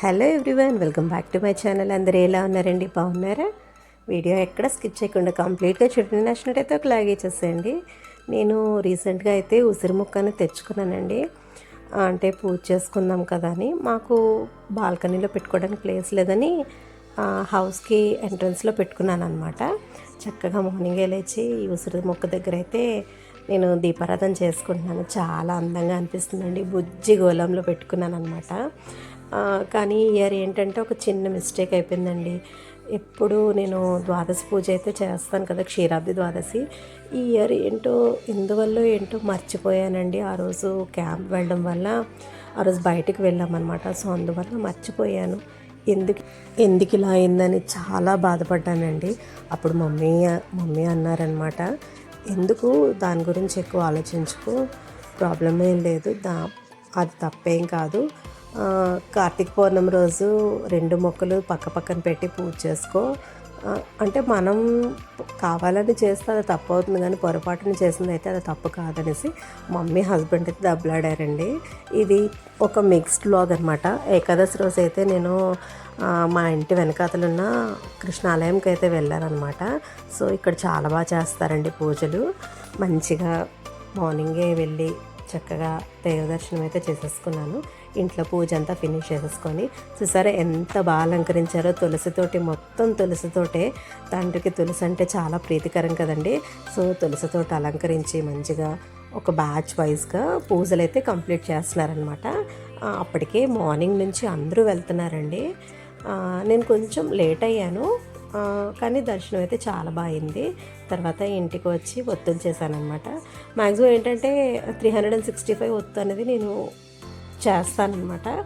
Hello everyone welcome back to my channel. అందరూ ఎలా ఉన్నారండి? బాగున్నారా? వీడియో ఎక్కడ స్కిప్ చేయకుండా కంప్లీట్గా చుట్టూ నచ్చినట్టయితే ఒక లాగే చేసేయండి. నేను రీసెంట్గా అయితే ఉసిరి ముక్కని తెచ్చుకున్నానండి. అంటే పూజ చేసుకుందాం కదా అని. మాకు బాల్కనీలో పెట్టుకోవడానికి ప్లేస్ లేదని హౌస్కి ఎంట్రన్స్లో పెట్టుకున్నాను అనమాట చక్కగా మార్నింగే లేచి ఈ ఉసిరి మొక్క దగ్గర అయితే నేను దీపారాధన చేసుకుంటున్నాను. చాలా అందంగా అనిపిస్తుందండి. బుజ్జి గోళంలో పెట్టుకున్నాను అనమాట కానీ ఈ ఇయర్ ఏంటంటే ఒక చిన్న మిస్టేక్ అయిపోయిందండి. ఎప్పుడు నేను ద్వాదశి పూజ అయితే చేస్తాను కదా క్షీరాబ్ది ద్వాదశి. ఈ ఇయర్ ఏంటో ఎందువల్ల ఏంటో మర్చిపోయానండి. ఆ రోజు క్యాంప్ వెళ్ళడం వల్ల ఆ రోజు బయటికి వెళ్ళామన్నమాట. సో అందువల్ల మర్చిపోయాను. ఎందుకు ఎందుకు ఇలా అయిందని చాలా బాధపడ్డానండి. అప్పుడు మమ్మీ మమ్మీ అన్నారనమాట ఎందుకు దాని గురించి ఎక్కువ ఆలోచించుకో ప్రాబ్లం ఏం లేదు దా అది తప్పేం కాదు. కార్తీక పౌర్ణమి రోజు రెండు మొక్కలు పక్క పక్కన పెట్టి పూజ చేసుకో. అంటే మనం కావాలని చేస్తే అది తప్పు అవుతుంది కానీ పొరపాటున చేసింది అయితే అది తప్పు కాదనేసి మమ్మీ హస్బెండ్ అయితే దెబ్బలాడారండి. ఇది ఒక మిక్స్డ్ బ్లాగ్ అనమాట ఏకాదశి రోజు అయితే నేను మా ఇంటి వెనకాతలున్న కృష్ణాలయంకి అయితే వెళ్ళానమాట సో ఇక్కడ చాలా బాగా చేస్తారండి పూజలు. మంచిగా మార్నింగే వెళ్ళి చక్కగా దైవ దర్శనం అయితే చేసేసుకున్నాను. ఇంట్లో పూజ అంతా ఫినిష్ చేసేసుకొని చూసారా ఎంత బాగా అలంకరించారో తులసితోటి మొత్తం తులసితోటే. తండ్రికి తులసి అంటే చాలా ప్రీతికరం కదండి. సో తులసితోటి అలంకరించి మంచిగా ఒక బ్యాచ్ వైజ్గా పూజలు అయితే కంప్లీట్ చేస్తున్నారనమాట అప్పటికే మార్నింగ్ నుంచి అందరూ వెళ్తున్నారండి. నేను కొంచెం లేట్ అయ్యాను. కానీ దర్శనం అయితే చాలా బాగుంది తర్వాత ఇంటికి వచ్చి ఒత్తులు చేశానమాట మ్యాక్సిమం ఏంటంటే three hundred and sixty five ఒత్తు అనేది నేను చేస్తానన్నమాట.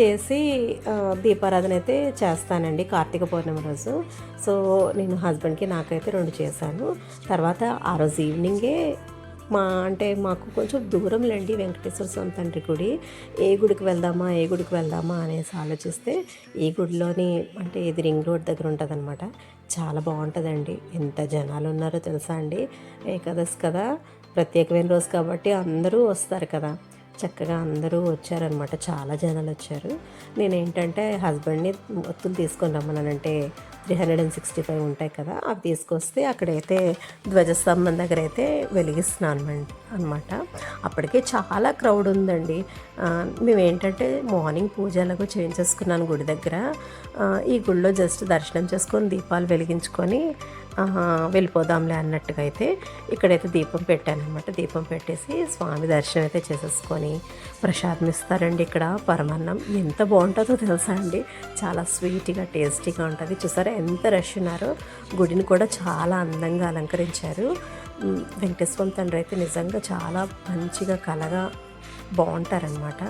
చేసి దీపారాధన అయితే చేస్తానండి కార్తీక పౌర్ణమి రోజు. సో నేను హస్బెండ్కి నాకైతే రెండు చేశాను. తర్వాత ఆ రోజు ఈవినింగే మా అంటే మాకు కొంచెం దూరం లేండి వెంకటేశ్వర స్వామి తండ్రి గుడి. ఏ గుడికి వెళ్దామా ఏ గుడికి వెళ్దామా అనేసి ఆలోచిస్తే ఈ గుడిలోని అంటే ఇది రింగ్ రోడ్ దగ్గర ఉంటుందన్నమాట. చాలా బాగుంటుందండి. ఎంత జనాలు ఉన్నారో తెలుసా అండి? ఏకాదశి కదా? ప్రత్యేకమైన రోజు కాబట్టి అందరూ వస్తారు కదా. చక్కగా అందరూ వచ్చారనమాట. చాలా జనాలు వచ్చారు. నేనేంటంటే హస్బెండ్ని ఒత్తులు తీసుకొని రమ్మన్నానంటే three hundred and sixty five ఉంటాయి కదా అవి తీసుకొస్తే అక్కడైతే ధ్వజస్తంభం దగ్గర అయితే వెలిగిస్తున్నాను అనమాట అప్పటికే చాలా క్రౌడ్ ఉందండి. మేమేంటంటే మేము ఏంటంటే మార్నింగ్ పూజ ఎలాగో చేయించేసుకున్నాను గుడి దగ్గర. ఈ గుడిలో జస్ట్ దర్శనం చేసుకొని దీపాలు వెలిగించుకొని వెళ్ళిపోదాంలే అన్నట్టుగా అయితే ఇక్కడైతే దీపం పెట్టాను అనమాట దీపం పెట్టేసి స్వామి దర్శనం అయితే చేసేసుకొని ప్రసాదం ఇస్తారండి ఇక్కడ పరమాన్నం. ఎంత బాగుంటుందో తెలుసా అండి. చాలా స్వీట్గా టేస్టీగా ఉంటుంది. చూసారా ఎంత రష్ ఉన్నారో గుడిని కూడా చాలా అందంగా అలంకరించారు. వెంకటేశ్వరం తండ్రి అయితే నిజంగా చాలా మంచిగా కలగా బాగుంటారనమాట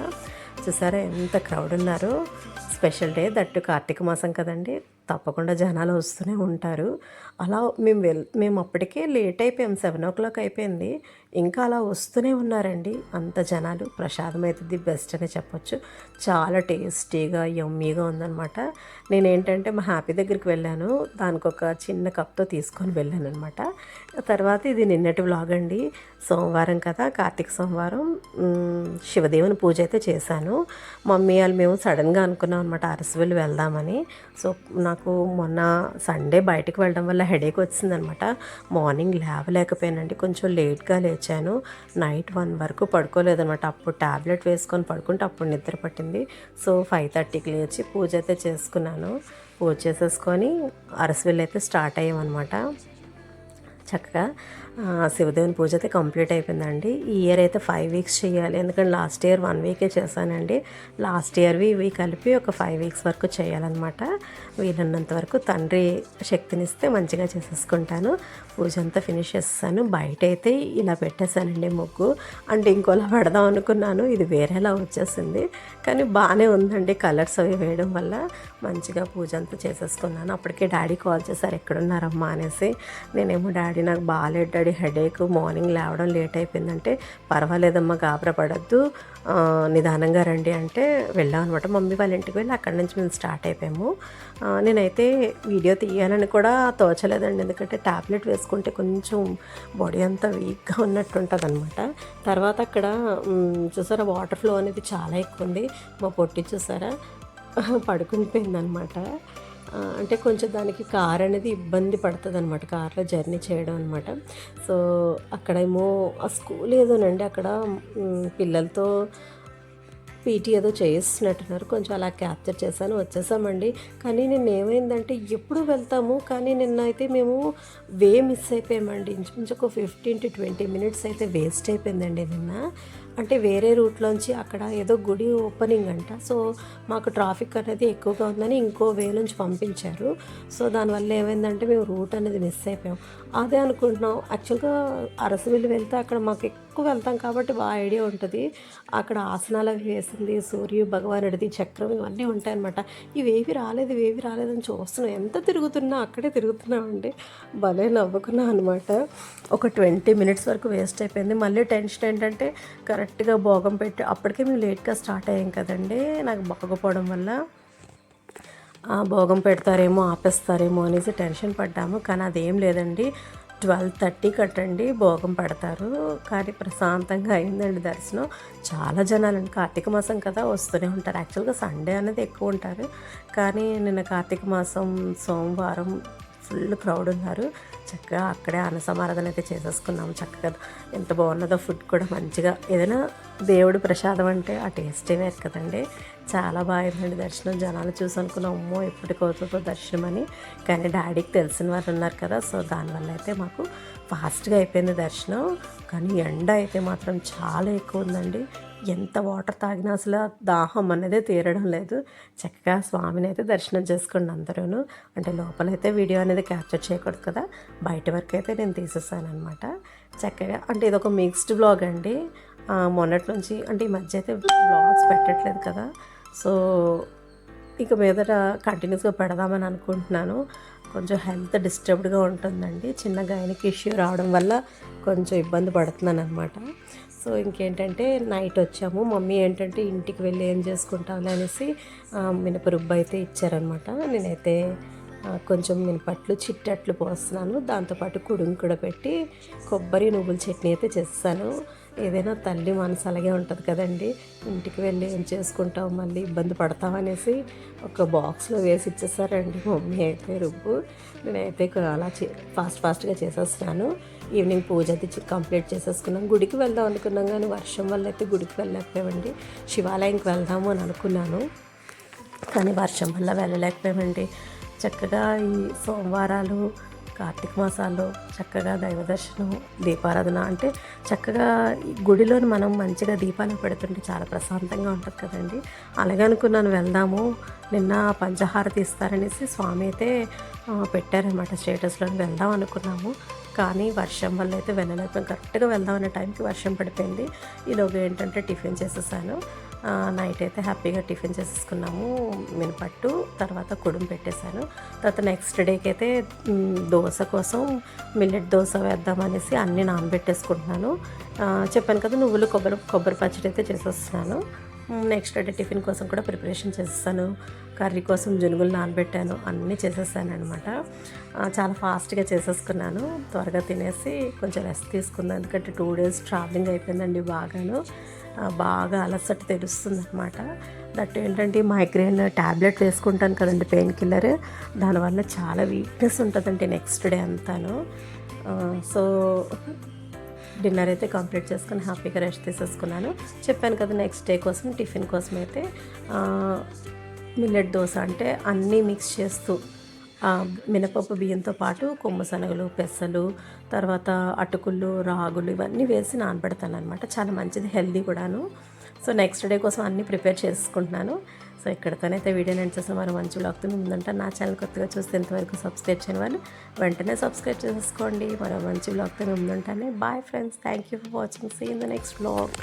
చూసారా ఎంత క్రౌడ్ ఉన్నారో. స్పెషల్ డే దట్టు కార్తీక మాసం కదండి. తప్పకుండా జనాలు వస్తూనే ఉంటారు. అలా మేము వెల్ మేము అప్పటికే లేట్ అయిపోయాం. సెవెన్ ఓ క్లాక్ అయిపోయింది. ఇంకా అలా వస్తూనే ఉన్నారండి అంత జనాలు. ప్రసాదం అయితే ది బెస్ట్ అనే చెప్పొచ్చు. చాలా టేస్టీగా యమ్మీగా ఉందన్నమాట. నేనేంటంటే మా హ్యాపీ దగ్గరికి వెళ్ళాను. దానికి ఒక చిన్న కప్తో తీసుకొని వెళ్ళాను అనమాట తర్వాత ఇది నిన్నటి వ్లాగ్ అండి. సోమవారం కదా కార్తీక సోమవారం. శివదేవుని పూజ అయితే చేశాను. మమ్మీ వాళ్ళు మేము సడన్గా అనుకున్నాం అనమాట అరసవెల్లి వెళ్దామని. సో నాకు మొన్న సండే బయటకు వెళ్ళడం వల్ల హెడేక్ వచ్చిందనమాట. మార్నింగ్ లేవలేకపోయానండి. కొంచెం లేట్గా లేచాను. నైట్ వన్ వరకు పడుకోలేదనమాట. అప్పుడు ట్యాబ్లెట్ వేసుకొని పడుకుంటే అప్పుడు నిద్ర పట్టింది. సో ఫైవ్ థర్టీకి లేచి పూజ అయితే చేసుకున్నాను. పూజ చేసేసుకొని అరసవిల్లు అయితే స్టార్ట్ అయ్యామన్నమాట చక్కగా శివదేవుని పూజ అయితే కంప్లీట్ అయిపోయిందండి. ఈ ఇయర్ అయితే ఫైవ్ వీక్స్ చేయాలి. ఎందుకంటే లాస్ట్ ఇయర్ వన్ వీకే చేశానండి. లాస్ట్ ఇయర్వి ఇవి కలిపి ఒక ఫైవ్ వీక్స్ వరకు చేయాలన్నమాట. వీలున్నంత వరకు తండ్రి శక్తినిస్తే మంచిగా చేసేసుకుంటాను. పూజ అంతా ఫినిష్ చేస్తాను బయట అయితే ఇలా పెట్టేశానండి ముగ్గు. అంటే ఇంకోలా పెడదాం అనుకున్నాను. ఇది వేరేలా వచ్చేసింది. కానీ బాగానే ఉందండి కలర్స్ అవి వేయడం వల్ల. మంచిగా పూజ అంతా చేసేసుకున్నాను. అప్పటికే డాడీ కాల్ చేశారు ఎక్కడున్నారమ్మా? అనేసి. నేనేమో డాడీ నాకు బాగాలేదు డాడీ హెడేక్. మార్నింగ్ లేవడం లేట్ అయిపోయిందంటే పర్వాలేదమ్మా గాబరపడద్దు నిదానంగా రండి అంటే వెళ్ళాం అనమాట మమ్మీ వాళ్ళ ఇంటికి వెళ్ళి అక్కడి నుంచి మేము స్టార్ట్ అయిపోయాము. నేనైతే వీడియో తీయాలని కూడా తోచలేదండి. ఎందుకంటే ట్యాబ్లెట్ వేసుకుంటే కొంచెం బాడీ అంతా వీక్గా ఉన్నట్టు ఉంటుంది అనమాట తర్వాత అక్కడ చూసారా వాటర్ ఫ్లో అనేది చాలా ఎక్కువ ఉంది. మా పొట్టి చూసారా పడుకుండిపోయిందనమాట ఆ, అంటే కొంచెం దానికి కార్ అనేది ఇబ్బంది పడుతుంది అనమాట కార్లో జర్నీ చేయడం అనమాట సో అక్కడేమో ఆ స్కూల్ ఏదోనండి అక్కడ పిల్లలతో పీటీ ఏదో చేస్తున్నట్టున్నారు. కొంచెం అలా క్యాప్చర్ చేశాను వచ్చేసామండి. కానీ నిన్న ఏమైందంటే ఎప్పుడు వెళ్తాము కానీ నిన్న అయితే మేము వే మిస్ అయిపోయామండి. ఇంచుమించు ఒక ఫిఫ్టీన్ టు ట్వంటీ మినిట్స్ అయితే వేస్ట్ అయిపోయిందండి నిన్న. అంటే వేరే రూట్లోంచి అక్కడ ఏదో గుడి ఓపెనింగ్ అంట. సో మాకు ట్రాఫిక్ అనేది ఎక్కువగా ఉందని ఇంకో వే నుంచి పంపించారు. సో దానివల్ల ఏమైందంటే మేము రూట్ అనేది మిస్ అయిపోయాం. అదే అనుకుంటున్నాం. యాక్చువల్గా అరసవిల్లి వెళ్తే అక్కడ మాకు ఎక్కువ వెళ్తాం కాబట్టి బాగా ఐడియా ఉంటుంది. అక్కడ ఆసనాలు అవి వేసింది సూర్యు భగవానుడిది చక్రం ఇవన్నీ ఉంటాయన్నమాట. ఇవేవి రాలేదు ఇవేవి రాలేదని చూస్తున్నాం. ఎంత తిరుగుతున్నా అక్కడే తిరుగుతున్నామండి. భలే నవ్వుకున్నాం అనమాట ఒక ట్వంటీ మినిట్స్ వరకు వేస్ట్ అయిపోయింది. మళ్ళీ టెన్షన్ ఏంటంటే కరెక్ట్గా భోగం పెట్టి అప్పటికే మేము లేట్గా స్టార్ట్ అయ్యాం కదండి నాకు బాగోపోవడం వల్ల. భోగం పెడతారేమో ఆపేస్తారేమో అనేసి టెన్షన్ పడ్డాము. కానీ అదేం లేదండి. ట్వెల్వ్ థర్టీ కట్టండి భోగం పడతారు. కానీ ప్రశాంతంగా అయిందండి దర్శనం. చాలా జనాలండి. కార్తీక మాసం కదా వస్తూనే ఉంటారు. యాక్చువల్గా సండే అనేది ఎక్కువ ఉంటారు. కానీ నిన్న కార్తీక మాసం సోమవారం ఫుల్ క్రౌడ్ ఉన్నారు. చక్కగా అక్కడే అన్న సమారాధన అయితే చేసేసుకున్నాము చక్కగా. ఎంత బాగున్నదో ఫుడ్ కూడా మంచిగా. ఏదైనా దేవుడు ప్రసాదం అంటే ఆ టేస్టే వేరు కదండి. చాలా బాగుందండి దర్శనం. జనాలు చూసి అనుకున్నాం అమ్మో ఎప్పటికవుతుందో దర్శనం అని. కానీ డాడీకి తెలిసిన వారు ఉన్నారు కదా సో దానివల్ల అయితే మాకు ఫాస్ట్గా అయిపోయింది దర్శనం. కానీ ఎండ అయితే మాత్రం చాలా ఎక్కువ ఉందండి. ఎంత వాటర్ తాగినా అసలు దాహం అనేది తీరడం లేదు. చక్కగా స్వామిని అయితే దర్శనం చేసుకోండి అందరూను. అంటే లోపలైతే వీడియో అనేది క్యాప్చర్ చేయకూడదు కదా. బయట వరకు అయితే నేను తీసేసాను అనమాట చక్కగా అంటే ఇది ఒక మిక్స్డ్ బ్లాగ్ అండి. మొన్నటి నుంచి అంటే ఈ మధ్య అయితే బ్లాగ్స్ పెట్టట్లేదు కదా. సో ఇక మీదట కంటిన్యూస్గా పెడదామని అనుకుంటున్నాను. కొంచెం హెల్త్ డిస్టర్బ్డ్గా ఉంటుందండి. చిన్న గైనకి ఇష్యూ రావడం వల్ల కొంచెం ఇబ్బంది పడుతున్నాను అనమాట సో ఇంకేంటంటే నైట్ వచ్చాము. మమ్మీ ఏంటంటే ఇంటికి వెళ్ళి ఏం చేసుకుంటాం అనేసి మినప రుబ్బు అయితే ఇచ్చారనమాట నేనైతే కొంచెం మినపట్లు చిట్టట్లు పోస్తున్నాను. దాంతోపాటు కుడుము కూడా పెట్టి కొబ్బరి నువ్వుల చట్నీ అయితే చేస్తాను. ఏదైనా తల్లి మనసు అలాగే ఉంటుంది కదండి. ఇంటికి వెళ్ళి ఏం చేసుకుంటాం మళ్ళీ ఇబ్బంది పడతాం అనేసి ఒక బాక్స్లో వేసి ఇచ్చేసారండి మమ్మీ అయితే రుబ్బు. నేనైతే అలా చే ఫాస్ట్ ఫాస్ట్గా చేసేస్తున్నాను. ఈవినింగ్ పూజ అది కంప్లీట్ చేసేసుకున్నాం. గుడికి వెళ్దాం అనుకున్నాం కానీ వర్షం వల్ల అయితే గుడికి వెళ్ళలేకపోయామండి. శివాలయంకి వెళ్దాము అని అనుకున్నాను కానీ వర్షం వల్ల వెళ్ళలేకపోయామండి. చక్కగా ఈ సోమవారాలు కార్తీక మాసాలు చక్కగా దైవ దర్శనం దీపారాధన అంటే చక్కగా గుడిలోని మనం మంచిగా దీపాలు పెడుతుంటే చాలా ప్రశాంతంగా ఉంటుంది కదండి. అలాగే అనుకున్నాను వెళ్దాము నిన్న పంచహారతి ఇస్తారనేసి స్వామి అయితే పెట్టారనమాట స్టేటస్లో వెళ్దాం అనుకున్నాము. కానీ వర్షం వల్ల అయితే వెళ్ళలేకపోయాం కరెక్ట్గా వెళ్దాం అనే టైంకి వర్షం పడిపోయింది. ఈలోగా ఏంటంటే టిఫిన్ చేసేసాను. నైట్ అయితే హ్యాపీగా టిఫిన్ చేసేసుకున్నాము మినపట్టు తర్వాత కుడుం పెట్టేశాను. తర్వాత నెక్స్ట్ డేకి అయితే దోశ కోసం మిల్లెట్ దోశ వేద్దామనేసి అన్నీ నానబెట్టేసుకుంటున్నాను. చెప్పాను కదా నువ్వులు కొబ్బరి కొబ్బరి పచ్చడి అయితే చేసేస్తున్నాను. నెక్స్ట్ డే టిఫిన్ కోసం కూడా ప్రిపరేషన్ చేసేసాను. కర్రీ కోసం జనుగులు నానబెట్టాను. అన్నీ చేసేసాను అనమాట చాలా ఫాస్ట్గా చేసేసుకున్నాను. త్వరగా తినేసి కొంచెం రెస్ట్ తీసుకున్నాను ఎందుకంటే టూ డేస్ ట్రావెలింగ్ అయిపోయిందండి బాగాను. బాగా అలసట తెలుస్తుంది అనమాట దట్ ఏంటంటే మైగ్రేన్ ట్యాబ్లెట్ వేసుకుంటాను కదండి పెయిన్ కిల్లర్ దానివల్ల చాలా వీక్నెస్ ఉంటుందండి నెక్స్ట్ డే అంతాను. సో డిన్నర్ అయితే కంప్లీట్ చేసుకొని హ్యాపీగా రెస్ట్ తీసేసుకున్నాను. చెప్పాను కదా నెక్స్ట్ డే కోసం టిఫిన్ కోసం అయితే మిల్లెట్ దోశ అంటే అన్నీ మిక్స్ చేస్తూ మినపప్పు బియ్యంతో పాటు కొమ్ము శనగలు పెసలు తర్వాత అటుకులు రాగులు ఇవన్నీ వేసి నానబెడతాను అనమాట చాలా మంచిది హెల్దీ కూడాను. సో నెక్స్ట్ డే కోసం అన్నీ ప్రిపేర్ చేసుకుంటున్నాను. సో ఇక్కడితోనైతే వీడియో నేను చేసిన మరి మంచి బ్లాగ్తో ముందంటే నా ఛానల్ కొత్తగా చూస్తే ఇంతవరకు సబ్స్క్రైబ్ చేయని వాళ్ళు వెంటనే సబ్స్క్రైబ్ చేసుకోండి. మరో మంచి బ్లాగ్తో ముందుంటానే. Bye friends thank you for watching see in the next vlog